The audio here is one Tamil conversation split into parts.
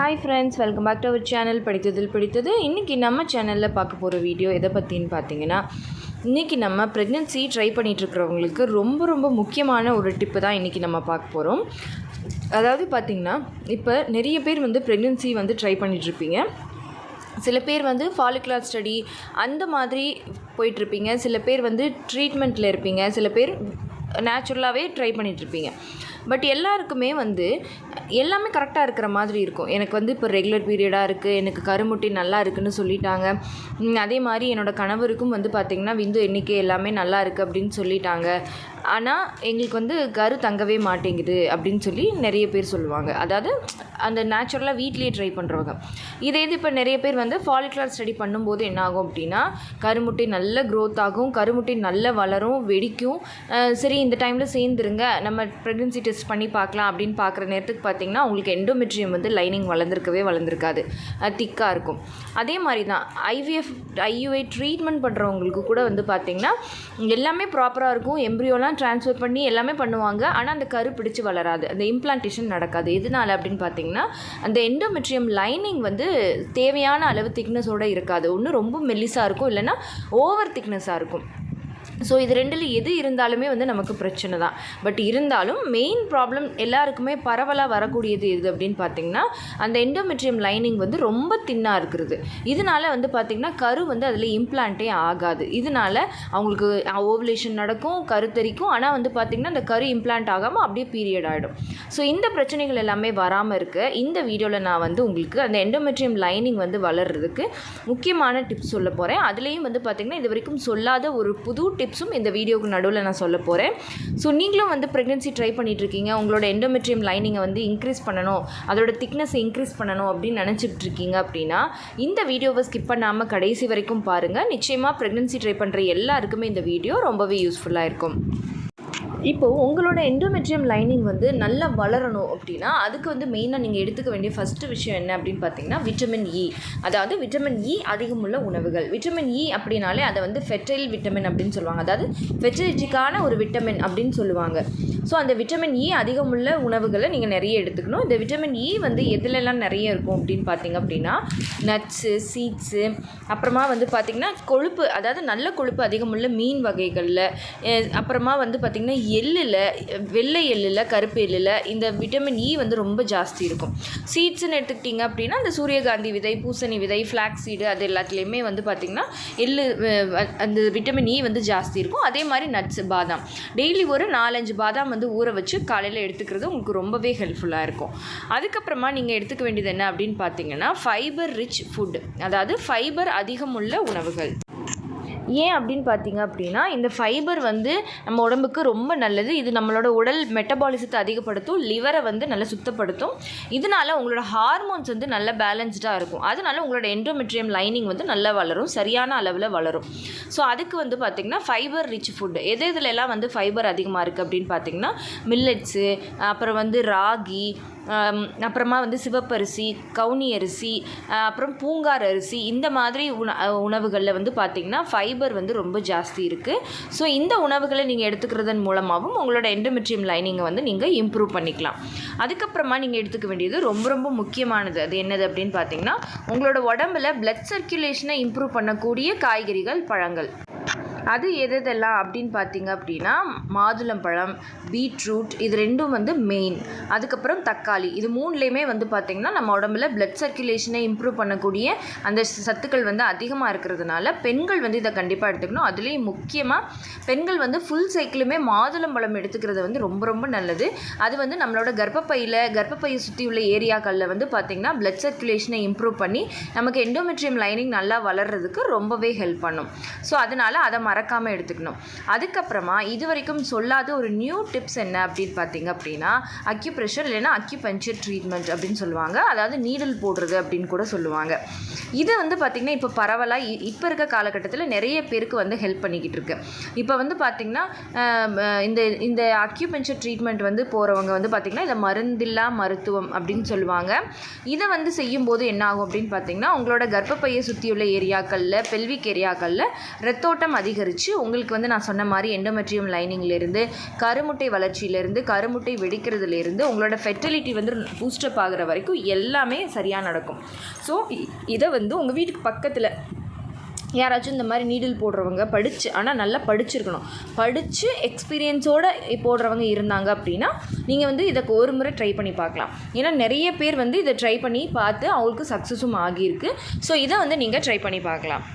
Hi friends welcome back to our channel படித்ததில் பிடித்தது இன்றைக்கி நம்ம சேனலில் பார்க்க போகிற வீடியோ எதை பற்றின்னு பார்த்தீங்கன்னா இன்றைக்கி நம்ம ப்ரெக்னென்சி ட்ரை பண்ணிகிட்ருக்கிறவங்களுக்கு ரொம்ப ரொம்ப முக்கியமான ஒரு டிப்பு தான் இன்றைக்கி நம்ம பார்க்க போகிறோம் அதாவது பார்த்திங்கன்னா இப்போ நிறைய பேர் வந்து ப்ரெக்னென்சி வந்து ட்ரை பண்ணிகிட்ருப்பீங்க சில பேர் வந்து ஃபாலிகுலர் ஸ்டடி அந்த மாதிரி போயிட்டுருப்பீங்க சில பேர் வந்து ட்ரீட்மெண்ட்டில் இருப்பீங்க. சில பேர் நேச்சுரலாகவே ட்ரை பண்ணிகிட்ருப்பீங்க பட் எல்லாருக்குமே வந்து எல்லாமே கரெக்டாக இருக்கிற மாதிரி இருக்கும். எனக்கு வந்து இப்போ ரெகுலர் பீரியடாக இருக்குது. எனக்கு கருமுட்டி நல்லா இருக்குன்னு சொல்லிட்டாங்க. அதே மாதிரி என்னோட கணவருக்கும் வந்து பார்த்திங்கன்னா விந்து எண்ணிக்கை எல்லாமே நல்லா இருக்குது அப்படின்னு சொல்லிட்டாங்க. ஆனால் எங்களுக்கு வந்து கரு தங்கவே மாட்டேங்குது அப்படின்னு சொல்லி நிறைய பேர் சொல்லுவாங்க. அதாவது அந்த நேச்சுரலாக வீட்லேயே ட்ரை பண்ணுறவங்க. இதே இது இப்போ நிறைய பேர் வந்து ஃபாலிகுலர் ஸ்டடி பண்ணும்போது என்ன ஆகும் அப்படின்னா கருமுட்டை நல்ல க்ரோத் ஆகும். கருமுட்டை நல்ல வளரும் வெடிக்கும். சரி இந்த டைமில் சேர்ந்துருங்க. நம்ம ப்ரெக்னென்சி டெஸ்ட் பண்ணி பார்க்கலாம் அப்படின்னு பார்க்குற நேரத்துக்கு பார்த்திங்கன்னா உங்களுக்கு எண்டோமெட்ரியம் வந்து லைனிங் வளர்ந்துருக்கவே வளர்ந்துருக்காது. திக்காக இருக்கும். அதே மாதிரி தான் ஐவிஎஃப் ஐயுஐ ட்ரீட்மெண்ட் பண்ணுறவங்களுக்கு கூட வந்து பார்த்திங்கன்னா எல்லாமே ப்ராப்பராக இருக்கும். எம்ப்ரியோலாம் ட்ரான்ஸ்ஃபர் பண்ணி எல்லாமே பண்ணுவாங்க. ஆனால் அந்த கரு பிடிச்சு வளராது. அந்த இம்ப்ளான்டேஷன் நடக்காது. எதனால அப்படின்னு பார்த்தீங்கன்னா அந்த எண்டோமெட்ரியம் லைனிங் வந்து தேவையான அளவு திக்னஸோடு இருக்காது. ஒன்று ரொம்ப மெல்லிஸாக இருக்கும். இல்லைன்னா ஓவர் திக்னஸாக இருக்கும். ஸோ இது ரெண்டில் எது இருந்தாலுமே வந்து நமக்கு பிரச்சனை தான் பட் இருந்தாலும் மெயின் ப்ராப்ளம் எல்லாருக்குமே பரவலாக வரக்கூடியது எது அப்படின்னு பார்த்தீங்கன்னா அந்த எண்டோமெட்ரியம் லைனிங் வந்து ரொம்ப தின்னாக இருக்கிறது. இதனால வந்து பார்த்திங்கன்னா கரு வந்து அதில் இம்ப்ளான்ட்டே ஆகாது. இதனால அவங்களுக்கு ஓவலேஷன் நடக்கும் கரு தெரிக்கும். ஆனால் வந்து பார்த்திங்கன்னா அந்த கரு இம்ப்ளான்ட் ஆகாமல் அப்படியே பீரியட் ஆகிடும் ஸோ இந்த பிரச்சனைகள் எல்லாமே வராமல் இருக்க இந்த வீடியோவில் நான் வந்து உங்களுக்கு அந்த எண்டோமெட்ரியம் லைனிங் வந்து வளர்கிறதுக்கு முக்கியமான டிப்ஸ் சொல்ல போகிறேன் அதுலேயும் வந்து பார்த்திங்கன்னா இது வரைக்கும் சொல்லாத ஒரு புது டிப் டிப்ஸும் இந்த வீடியோவுக்கு நடுவில் நான் சொல்ல போகிறேன் ஸோ நீங்களும் வந்து ப்ரெக்னென்சி ட்ரை பண்ணிட்டு இருக்கீங்க உங்களோட எண்டோமெட்ரியம் லைனிங்கை வந்து இன்க்ரீஸ் பண்ணணும். அதோட திக்னஸ் இன்க்ரீஸ் பண்ணணும் அப்படின்னு நினச்சிக்கிட்டு இருக்கீங்க அப்படின்னா இந்த வீடியோவை ஸ்கிப் பண்ணாமல் கடைசி வரைக்கும் பாருங்கள் நிச்சயமாக ப்ரெக்னென்சி ட்ரை பண்ணுற எல்லாருக்குமே இந்த வீடியோ ரொம்பவே யூஸ்ஃபுல்லாக இருக்கும். இப்போது உங்களோட எண்டோமெட்ரியம் லைனிங் வந்து நல்லா வளரணும் அப்படின்னா அதுக்கு வந்து மெயினாக நீங்கள் எடுத்துக்க வேண்டிய ஃபஸ்ட்டு விஷயம் என்ன அப்படின்னு பார்த்தீங்கன்னா விட்டமின் இ e. அதாவது விட்டமின் இ e அதிகமுள்ள உணவுகள். விட்டமின் இ e அப்படின்னாலே அதை வந்து ஃபெர்டைல் விட்டமின் அப்படின்னு சொல்லுவாங்க. அதாவது ஃபெர்டிலிட்டிக்கான ஒரு விட்டமின் அப்படின்னு சொல்லுவாங்க. ஸோ அந்த விட்டமின் இ e அதிகமுள்ள உணவுகளை நீங்கள் நிறைய எடுத்துக்கணும். இந்த விட்டமின் இ e வந்து எதுலெல்லாம் நிறைய இருக்கும் அப்படின்னு பார்த்தீங்க அப்படின்னா நட்ஸு சீட்ஸு அப்புறமா வந்து பார்த்திங்கன்னா கொழுப்பு அதாவது நல்ல கொழுப்பு அதிகமுள்ள மீன் வகைகளில் அப்புறமா வந்து பார்த்திங்கன்னா எள்ளில் வெள்ளை எள்ளில் கருப்பு எள்ளில் இந்த விட்டமின் இ e வந்து ரொம்ப ஜாஸ்தி இருக்கும். சீட்ஸுன்னு எடுத்துக்கிட்டிங்க அப்படின்னா அந்த சூரியகாந்தி விதை பூசணி விதை ஃப்ளாக் சீடு அது எல்லாத்துலேயுமே வந்து பார்த்திங்கன்னா எள்ளு அந்த விட்டமின் இ வந்து ஜாஸ்தி இருக்கும். அதே மாதிரி நட்ஸ் பாதாம். டெய்லி ஒரு நாலஞ்சு பாதாம் வந்து ஊற வச்சு காலையில் எடுத்துக்கிறது உங்களுக்கு ரொம்பவே ஹெல்ப்ஃபுல்லாக இருக்கும். அதுக்கப்புறமா நீங்கள் எடுத்துக்க வேண்டியது என்ன அப்படின்னு பார்த்தீங்கன்னா ஃபைபர் ரிச் ஃபுட் அதாவது ஃபைபர் அதிகமுள்ள உணவுகள். ஏன் அப்படின்னு பார்த்தீங்க அப்படின்னா இந்த ஃபைபர் வந்து நம்ம உடம்புக்கு ரொம்ப நல்லது. இது நம்மளோட உடல் மெட்டபாலிசத்தை அதிகப்படுத்தும் லிவரை வந்து நல்லா சுத்தப்படுத்தும். இதனால உங்களோட ஹார்மோன்ஸ் வந்து நல்ல பேலன்ஸ்டாக இருக்கும். அதனால உங்களோட எண்டோமெட்ரியம் லைனிங் வந்து நல்லா வளரும் சரியான அளவில் வளரும். ஸோ அதுக்கு வந்து பார்த்திங்கன்னா ஃபைபர் ரிச் ஃபுட்டு எது இதில் எல்லாம் வந்து ஃபைபர் அதிகமாக இருக்குது அப்படின்னு பார்த்தீங்கன்னா மில்லட்ஸு அப்புறம் வந்து ராகி அப்புறமா வந்து சிவப்பரிசி கவுனி அரிசி அப்புறம் பூங்கார் அரிசி இந்த மாதிரி உண உணவுகளில் வந்து பார்த்திங்கன்னா ஃபைபர் வந்து ரொம்ப ஜாஸ்தி இருக்குது ஸோ இந்த உணவுகளை நீங்கள் எடுத்துக்கிறதன் மூலமாகவும் உங்களோட எண்டோமெட்ரியம் லைனிங்கை வந்து நீங்கள் இம்ப்ரூவ் பண்ணிக்கலாம். அதுக்கப்புறமா நீங்கள் எடுத்துக்க வேண்டியது ரொம்ப ரொம்ப முக்கியமானது. அது என்னது அப்படின்னு பார்த்தீங்கன்னா உங்களோட உடம்புல பிளட் சர்க்குலேஷனை இம்ப்ரூவ் பண்ணக்கூடிய காய்கறிகள் பழங்கள். அது எது எதெல்லாம் அப்படின்னு பார்த்தீங்க அப்படின்னா மாதுளம்பழம் பீட்ரூட் இது ரெண்டும் வந்து மெயின் அதுக்கப்புறம் தக்காளி. இது மூணுலேயுமே வந்து பார்த்திங்கன்னா நம்ம உடம்புல பிளட் சர்க்குலேஷனை இம்ப்ரூவ் பண்ணக்கூடிய அந்த சத்துக்கள் வந்து அதிகமாக இருக்கிறதுனால பெண்கள் வந்து இதை கண்டிப்பாக எடுத்துக்கணும். அதுலேயும் முக்கியமாக பெண்கள் வந்து ஃபுல் சைக்கிளுமே மாதுளம்பழம் எடுத்துக்கிறது வந்து ரொம்ப ரொம்ப நல்லது. அது வந்து நம்மளோட கர்ப்பப்பையில் கர்ப்பப்பையை சுற்றி உள்ள ஏரியாக்களில் வந்து பார்த்திங்கன்னா பிளட் சர்க்குலேஷனை இம்ப்ரூவ் பண்ணி நமக்கு எண்டோமெட்ரியம் லைனிங் நல்லா வளர்கிறதுக்கு ரொம்பவே ஹெல்ப் பண்ணும். ஸோ அதனால் அதை மறக்காமல் எடுத்துக்கணும். அதுக்கப்புறமா இது வரைக்கும் சொல்லாத ஒரு நியூ டிப்ஸ் என்ன அப்படின்னு பார்த்தீங்க அப்படின்னா அக்யூப்ரெஷர் இல்லைன்னா அக்யூபஞ்சர் ட்ரீட்மெண்ட் அப்படின்னு சொல்லுவாங்க. அதாவது நீடில் போடுறது அப்படின்னு கூட சொல்லுவாங்க. இது வந்து பார்த்திங்கன்னா இப்போ பரவலாக இ- இப்போ இருக்க காலகட்டத்தில் நிறைய பேருக்கு வந்து ஹெல்ப் பண்ணிக்கிட்டு இருக்கு. இப்போ வந்து பார்த்திங்கன்னா இந்த இந்த அக்யூபஞ்சர் ட்ரீட்மெண்ட் வந்து போகிறவங்க வந்து பார்த்திங்கன்னா இதை மருந்தில்லா மருத்துவம் அப்படின்னு சொல்லுவாங்க. இதை வந்து செய்யும்போது என்ன ஆகும் அப்படின்னு பார்த்தீங்கன்னா உங்களோட கர்ப்பப்பையை சுற்றியுள்ள ஏரியாக்களில் பெல்விக் ஏரியாக்களில் ரத்தோட்டம் அதிக அதிகரித்து உங்களுக்கு வந்து நான் சொன்ன மாதிரி எண்டோமெட்ரியம் லைனிங்லேருந்து கருமுட்டை வளர்ச்சியிலேருந்து கருமுட்டை வெடிக்கிறதுலேருந்து உங்களோட ஃபெர்டிலிட்டி வந்து பூஸ்டப் ஆகிற வரைக்கும் எல்லாமே சரியாக நடக்கும். ஸோ இதை வந்து உங்கள் வீட்டுக்கு பக்கத்தில் யாராச்சும் இந்த மாதிரி நீடில் போடுறவங்க படித்து ஆனால் நல்லா படிச்சிருக்கணும். படித்து எக்ஸ்பீரியன்ஸோடு போடுறவங்க இருந்தாங்க அப்படின்னா நீங்கள் வந்து இதுக்கு ஒரு முறை ட்ரை பண்ணி பார்க்கலாம். ஏன்னா நிறைய பேர் வந்து இதை ட்ரை பண்ணி பார்த்து அவங்களுக்கு சக்ஸஸும் ஆகியிருக்கு. ஸோ இதை வந்து நீங்கள் ட்ரை பண்ணி பார்க்கலாம்.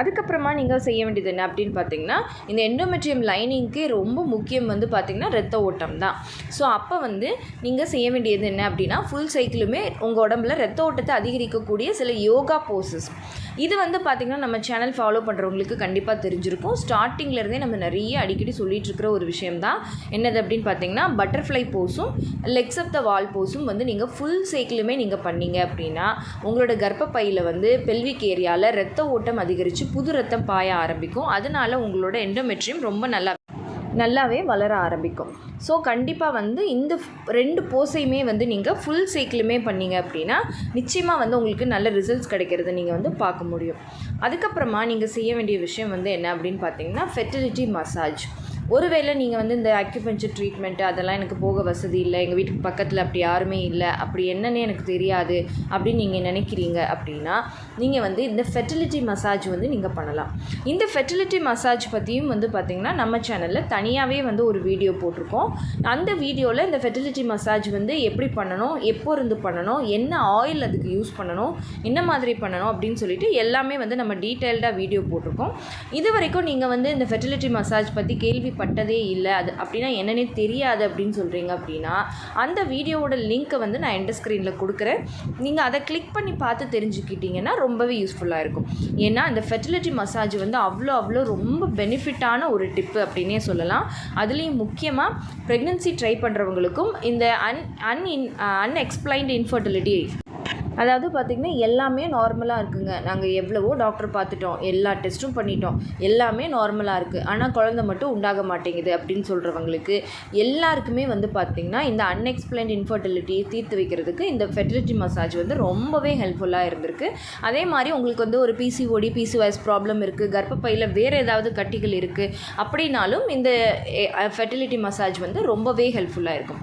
அதுக்கப்புறமா நீங்கள் செய்ய வேண்டியது என்ன அப்படின்னு பார்த்தீங்கன்னா இந்த எண்டோமெட்ரியம் லைனிங்க்கு ரொம்ப முக்கியம் வந்து பார்த்திங்கன்னா ரத்த ஓட்டம் தான். ஸோ அப்போ வந்து நீங்கள் செய்ய வேண்டியது என்ன அப்படின்னா ஃபுல் சைக்கிளுமே உங்கள் உடம்புல ரத்த ஓட்டத்தை அதிகரிக்கக்கூடிய சில யோகா போசஸ் இது வந்து பார்த்திங்கன்னா நம்ம சேனல் ஃபாலோ பண்ணுறவங்களுக்கு கண்டிப்பாக தெரிஞ்சிருக்கும். ஸ்டார்டிங்லேருந்தே நம்ம நிறைய அடிக்கடி சொல்லிட்டு இருக்கிற ஒரு விஷயம் தான். என்னது அப்படின்னு பார்த்தீங்கன்னா பட்டர்ஃப்ளை போஸும் லெக்ஸ் ஆஃப் த வால் போஸும் வந்து நீங்கள் ஃபுல் சைக்கிளுமே நீங்கள் பண்ணீங்க அப்படின்னா உங்களோட கர்ப்பப்பையில் வந்து பெல்விக் ஏரியாவில் ரத்த ஓட்டம் அதிகரிச்சு அதிகரித்து புது ரத்தம் பாய ஆரம்பிக்கும். அதனால உங்களோட எண்டோமெட்ரியம் ரொம்ப நல்லா நல்லாவே வளர ஆரம்பிக்கும். ஸோ கண்டிப்பாக வந்து இந்த ரெண்டு போஸையுமே வந்து நீங்கள் ஃபுல் சைக்கிளுமே பண்ணீங்க அப்படின்னா நிச்சயமாக வந்து உங்களுக்கு நல்ல ரிசல்ட்ஸ் கிடைக்கிறத நீங்கள் வந்து பார்க்க முடியும். அதுக்கப்புறமா நீங்கள் செய்ய வேண்டிய விஷயம் வந்து என்ன அப்படின்னு பார்த்தீங்கன்னா ஃபெர்டிலிட்டி மசாஜ் ஒருவேளை நீங்கள் வந்து இந்த அக்யூபஞ்சர் ட்ரீட்மெண்ட்டு அதெல்லாம் எனக்கு போக வசதி இல்லை எங்கள் வீட்டுக்கு பக்கத்தில் அப்படி யாருமே இல்லை அப்படி என்னன்னு எனக்கு தெரியாது அப்படின்னு நீங்கள் நினைக்கிறீங்க அப்படின்னா நீங்கள் வந்து இந்த ஃபெர்டிலிட்டி மசாஜ் வந்து நீங்கள் பண்ணலாம். இந்த ஃபெர்டிலிட்டி மசாஜ் பற்றியும் வந்து பார்த்திங்கன்னா நம்ம சேனலில் தனியாகவே வந்து ஒரு வீடியோ போட்டிருக்கோம். அந்த வீடியோவில் இந்த ஃபெர்டிலிட்டி மசாஜ் வந்து எப்படி பண்ணணும் எப்போ இருந்து பண்ணணும் என்ன ஆயில் அதுக்கு யூஸ் பண்ணணும் என்ன மாதிரி பண்ணணும் அப்படின்னு சொல்லிட்டு எல்லாமே வந்து நம்ம டீட்டெயில்டாக வீடியோ போட்டிருக்கோம். இது வரைக்கும் நீங்கள் வந்து இந்த ஃபெர்டிலிட்டி மசாஜ் பற்றி கேள்விப்பட்டதே இல்லை. அது அப்படின்னா என்னன்னே தெரியாது அப்படின்னு சொல்கிறீங்க அப்படின்னா அந்த வீடியோவோட லிங்க்கை வந்து நான் எண்ட் ஸ்க்ரீனில் கொடுக்குறேன். நீங்கள் அதை கிளிக் பண்ணி பார்த்து தெரிஞ்சுக்கிட்டீங்கன்னா ரொம்பவே யூஸ்ஃபுல்லாக இருக்கும். ஏன்னா அந்த ஃபெர்டிலிட்டி மசாஜ் வந்து அவ்வளோ அவ்வளோ ரொம்ப பெனிஃபிட்டான ஒரு டிப்பு அப்படின்னே சொல்லலாம். அதுலேயும் முக்கியமாக ப்ரெக்னென்சி ட்ரை பண்ணுறவங்களுக்கும் இந்த un un in unexplained infertility அதாவது பார்த்திங்கன்னா எல்லாமே நார்மலாக இருக்குங்க. நாங்கள் எவ்வளவோ டாக்டர் பார்த்துட்டோம் எல்லா டெஸ்ட்டும் பண்ணிட்டோம் எல்லாமே நார்மலாக இருக்குது ஆனால் குழந்தை மட்டும் உண்டாக மாட்டேங்குது அப்படின்னு சொல்கிறவங்களுக்கு எல்லாருக்குமே வந்து பார்த்திங்கன்னா இந்த அன்எக்ஸ்பிளைன்ட் இன்ஃபர்டிலிட்டியை தீர்த்து வைக்கிறதுக்கு இந்த ஃபெர்டிலிட்டி மசாஜ் வந்து ரொம்பவே ஹெல்ப்ஃபுல்லாக இருந்திருக்கு. அதே மாதிரி உங்களுக்கு வந்து ஒரு பிசிஓடி பிசிஓஎஸ் ப்ராப்ளம் இருக்குது கர்ப்பப்பையில் வேறு ஏதாவது கட்டிகள் இருக்குது அப்படின்னாலும் இந்த ஃபெர்டிலிட்டி மசாஜ் வந்து ரொம்பவே ஹெல்ப்ஃபுல்லாக இருக்கும்.